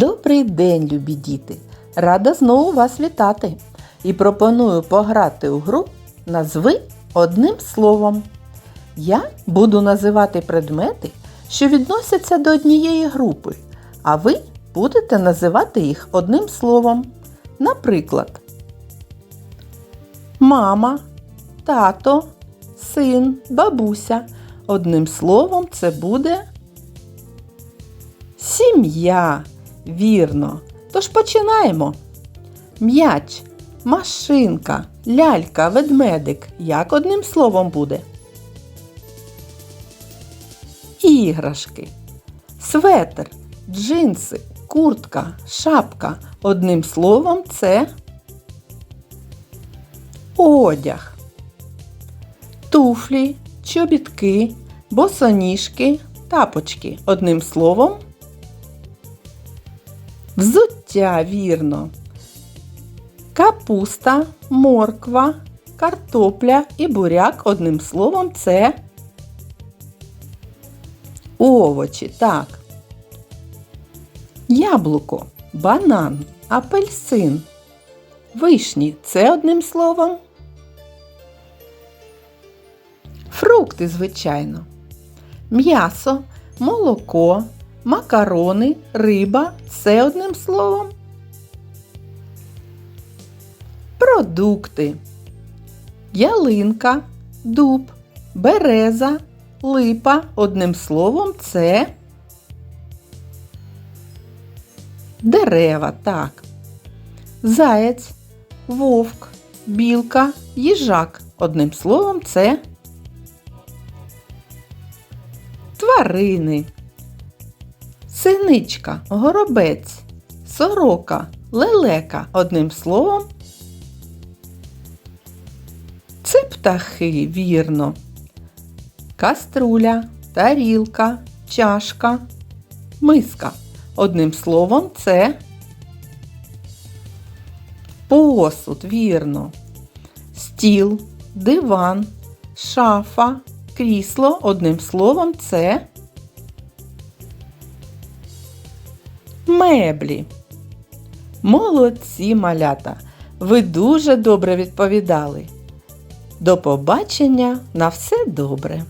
Добрий день, любі діти! Рада знову вас вітати і пропоную пограти у гру Назви одним словом. Я буду називати предмети, що відносяться до однієї групи, а ви будете називати їх одним словом. Наприклад, мама, тато, син, бабуся. Одним словом, це буде Сім'я. Вірно. Тож починаємо. М'яч, машинка, лялька, ведмедик. Як одним словом буде? Іграшки. Светр, джинси, куртка, шапка. Одним словом це одяг. Туфлі, чобітки, босоніжки, тапочки. Одним словом Взуття вірно. Капуста, морква, картопля і буряк одним словом це овочі. Так. Яблуко, банан, апельсин. Вишні це одним словом. Фрукти, звичайно. М'ясо, молоко, макарони, риба це одним словом. Продукти. Ялинка, дуб, береза, липа. Одним словом, це дерева, так. Заєць, вовк, білка, їжак. Одним словом, це тварини. Синичка, горобець, сорока, лелека. Одним словом. Це птахи, вірно. Каструля, тарілка, чашка, миска. Одним словом, це посуд, вірно. Стіл, диван, шафа, крісло. Одним словом, це меблі. Молодці малята! Ви дуже добре відповідали. До побачення на все добре!